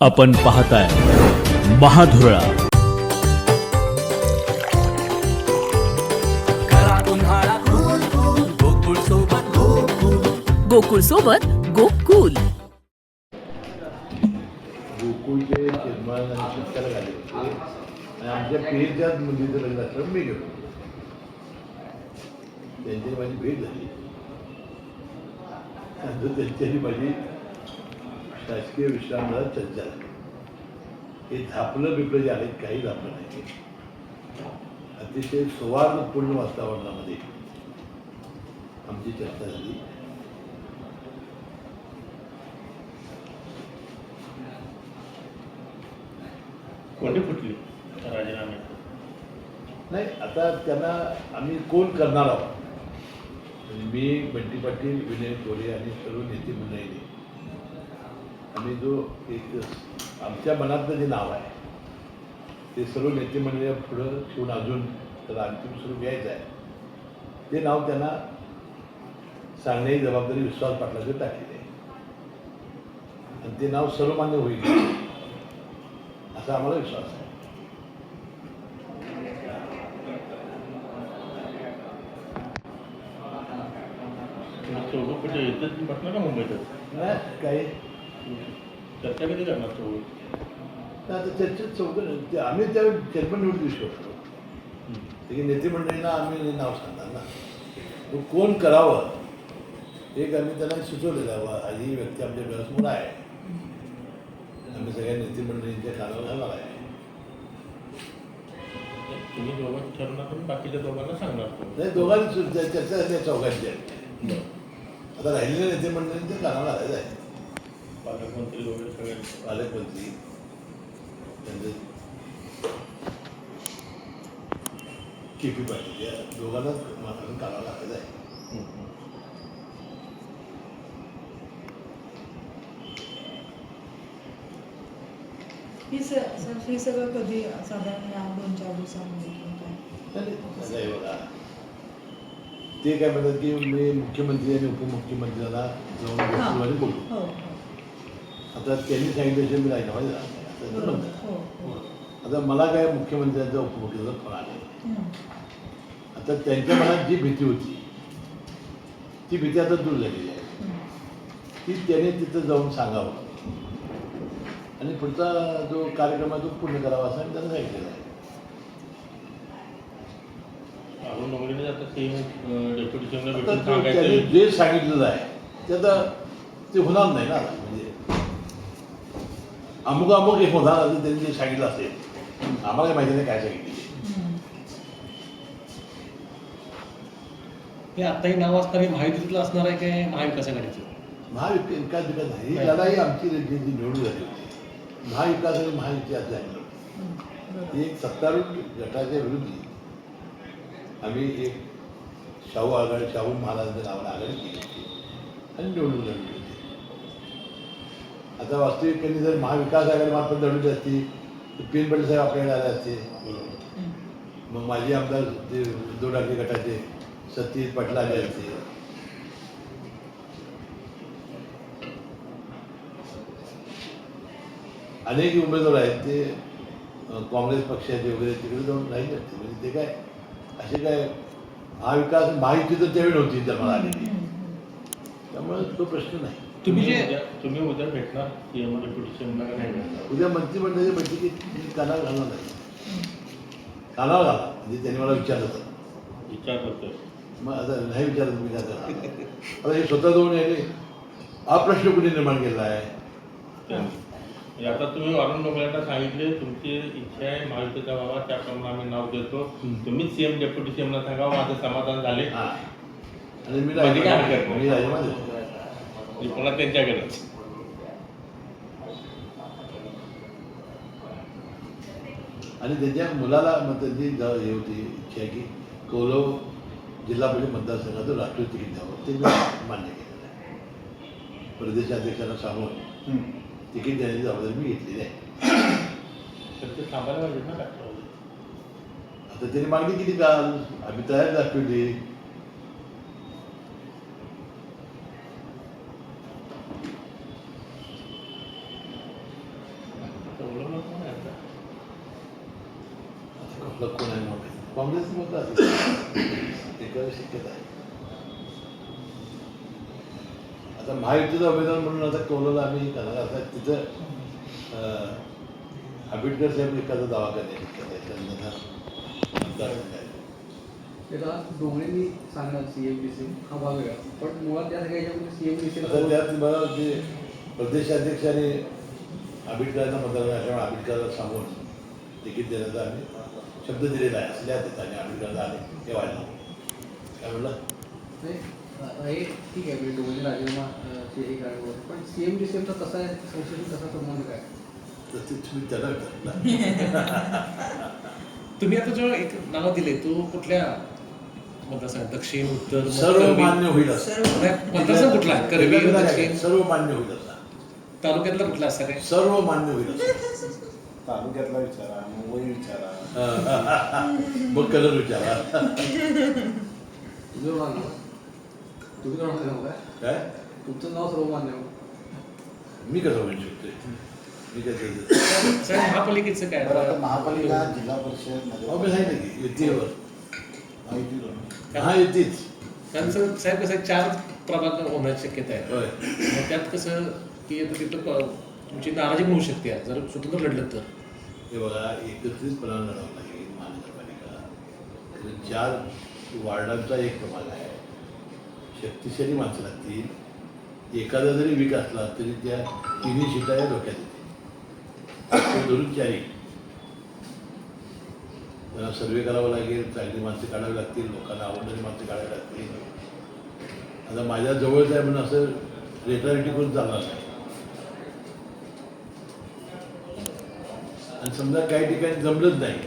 आपण पाहताय महाधुरळा. करा उन्हाळा कूल कूल गोकुळ सोबत गोकुळ. गोकुळ सोबत गोकुल. गोकुळचे निर्माण आणि शिक्षण झाले होते. आणि आमच्या पेरच्याच मुलीचं लग्न असलं मी गेलो. त्यांची माझी भेट झाली. नंतर त्यांच्याही माझी शासकीय विश्रामगृहात चर्चा झाली. हे झापलं बिपलं जे आहेत काही झापलं नाही. अतिशय सौहार्दपूर्ण वातावरणामध्ये आमची चर्चा झाली. कोणती फुटली? राजीनामे. नाही आता त्यांना आम्ही कोण करणार आहोत? मी बंटी पाटील विनय कोरे आणि सर्व नेते मंडळीने. आम्ही जो एक आमच्या मनातलं जे नाव आहे ते सर्व नेते मंडळी पुढं ठेवून अजून त्याला अंतिम स्वरूप घ्यायचं आहे. ते नाव त्यांना सांगण्याची जबाबदारी विश्वास पाटलाकडे टाकलेली आहे. आणि ते नाव सर्वमान्य होईल असा आम्हाला विश्वास आहे. चौघं कुठे बसणार का मुंबईतच? नाही काही चर्चा कधी करणार चौघ आता चर्चेत चौकन ते आम्ही त्यावेळी चेअरमन निवडून देऊ शकतो. ते नेते मंडळींना आम्ही नाव सांगणार ना. तो कोण करावं एक आम्ही त्यांना सुचवलेलं आहे ही व्यक्ती आमच्या डोळ्यासमोर आहे. आम्ही सगळ्या नेते मंडळींच्या कानावर घालणार आहे. तुम्ही दोघं ठरवणार पण बाकीच्या दोघांना सांगणार. नाही दोघांची त्या चर्चा झाली आहे. चौघांची बरं. आता राहिलेल्या नेते मंडळींच्या कानावर घालायचं आहे. पालकमंत्री वगैरे सगळे. पालकमंत्री. त्यांचे के पी पाटील या दोघांनाच मात्र कानावर घालायचं आहे. हं, हं. ही स स- हे सगळं कधी साधारण या दोन चार दिवसामध्ये किंवा काय? नाही, नाही, नाही बघा. ते काय म्हणतात की मी मुख्यमंत्री आणि उपमुख्यमंत्र्यांना जाऊन हां. गोष्टीमध्ये बोलू. हो. आता त्यांनी सांगितल्याशिवाय मी राजीनामा म्हणतात. हो हो आता मला काय मुख्यमंत्र्यांचा आले हं. आता त्यांच्या मनात जी भीती होती ती भीती आता दूर झालेली आहे हं. ती त्याने तिथं जाऊन सांगावं आणि पुढचा जो कार्यक्रम आहे तो पूर्ण करावा असं त्यांना सांगितलेलं आहे जे सांगितलेलं आहे ते आता ते होणार नाही ना. म्हणजे अमुक अमुक एक असं त्यांनी जे सांगितलं असेल आम्हाला माहिती नाही काय सांगितलं हं. हे आताही नाव असणारे महायुतीतलं असणार आहे काय महाविकास आघाडीचं महाविकास विकास नाही ही लढाई आमची निवडून झाली होती महाविकास आणि महायुती हं. बरोबर. ही एक सत्तारूढ गटाच्या विरुद्ध आम्ही एक शाहू आघाडी शाहू महाराजांच्या नावाने आघाडी केली होती आणि निवडणूक लढवली होती आता वास्तविक त्यांनी जर महाविकास आघाडी मार्फत लढवली असती तर पीन पटेल साहेब आपल्याकडे आले असते. मग माझे आमदार ते उद्धव ठाकरे गटाचे सतीश पाटील आले असते. अनेक उमेदवार आहेत ते काँग्रेस पक्षाचे वगैरे तिकडे जाऊन राहिले असते म्हणजे ते काय असे काय महाविकास महायुती तर त्यावेळी नव्हती जन्माला आलेली. त्यामुळे तो प्रश्न नाही. तुम्ही जे उद्या तुम्ही उद्या भेटणार सीएम सीएमला का नाही भेटणार. उद्या मंत्रिमंडळाच्या बैठकीत मी कानावर घालणार नाही. हं. कानावर घाला म्हणजे त्यांनी मला विचारलं होतं. विचार करतोय. मग आता नाही विचारत तुम्ही काय? आता हे स्वतः जाऊन याने हा प्रश्न कुणी निर्माण केला आहे? म्हणजे आता तुम्ही अरुण डोंगरेंना सांगितले तुमची इच्छा आहे महायुतीचा व्हावा त्याप्रमाणे आम्ही नाव देतो. हं. तुम्हीच सीएम डेप्युटी सीएमला सांगा माझं समाधान झाले. हा. आणि मी म्हणजे. मी राजीनामा देतो. म्हणजे पुन्हा त्यांच्याकडे आणि त्याच्या मुलाला मग त्यांची ज- हे होती इच्छा आहे की कौलव जिल्हा परिषद मतदारसंघातून राष्ट्रीय तिकीट द्यावं. ते मान्य केलेलं आहे. प्रदेशाध्यक्षांना सांगून तिकीट देण्याची जबाबदारी मी घेतलेली आहे. तर ते थांबायला पाहिजे ना राष्ट्रवादी आता त्यांनी मागणी केली काल आम्ही तयार दाखवली आपलं कोण आहे म्हणून काँग्रेस असेल एखादी शक्यता आहे आता महायुतीचा उमेदवार म्हणून आता कौलाला आम्ही करणार आता तिथं आंबेडकर साहेब एखादा दावा. त्याला डोंगरेंनी सांगणार सी एम डी सी हा भाग वेगळा पण मुळात त्या सगळ्या याच्यामध्ये सी एम डी आता त्यात मला जे प्रदेशाध्यक्षाने आंबेडकरांना मतदार आंबेडकरांना सांगून तिकीट देण्याचा आम्ही शब्द दिलेला आहे. असल्या आणि आंबेडकरांना आले हे व्हायला काय म्हणलं? हे ठीक आहे म्हणजे ते हे पण सी एम डी सीचा कसा आहे संशोधन कसा संबंध काय? तर ते तुम्ही त्याला विचारलं. तुम्ही आता जो एक नाव दिले तो कुठल्या मतदारसंघ दक्षिण उत्तर सर्व? मान्य होईल मतदारसंघ कुठला? काय? दक्षिण? सर्व मान्य होईल तालुक्यातला कुठला असं काय सर्व मान्य होईल तालुक्यातला विचारा मुंबई विचारा. मग कलर विचारा. तुझं नाव ना. तुम्ही नाव काय काय? तुमचं नाव सर्वमान्य हो. मी कसं म्हणू शकतो मी कसं साहेब महापालिकेचं काय? आता आता? महापालिका जिल्हा परिषद अहो, मी नगर सांगितलं की? युतीवर माहिती हा युतीच. कारण सर साहेब कसं आहे, चार प्रभाग होण्याची शक्यता आहे. होय. मग त्यात कसं की आता तिथं प- तुमची नाराजी पण होऊ शकते जर स्वतंत्र लढलं तर. हे बघा एकत्रितपणा लढावं लागेल महानगरपालिका चार म्हणजे वार्डांचा एक प्रभाग आहे शक्तिशाली माणसं लागतील. एखादा जरी वीक असला तरी त्या तिन्ही शिटा या धोक्यात येतील. धरून चारी त्यांना सर्वे करावा लागेल चांगली माणसं काढावी लागतील लोकांना आवडणारी माणसं काढावी लागतील. आता माझ्या जवळच आहे म्हणून असं रेटारिटी करून चालणार नाही. आणि समजा काही ठिकाणी जमलंच नाही.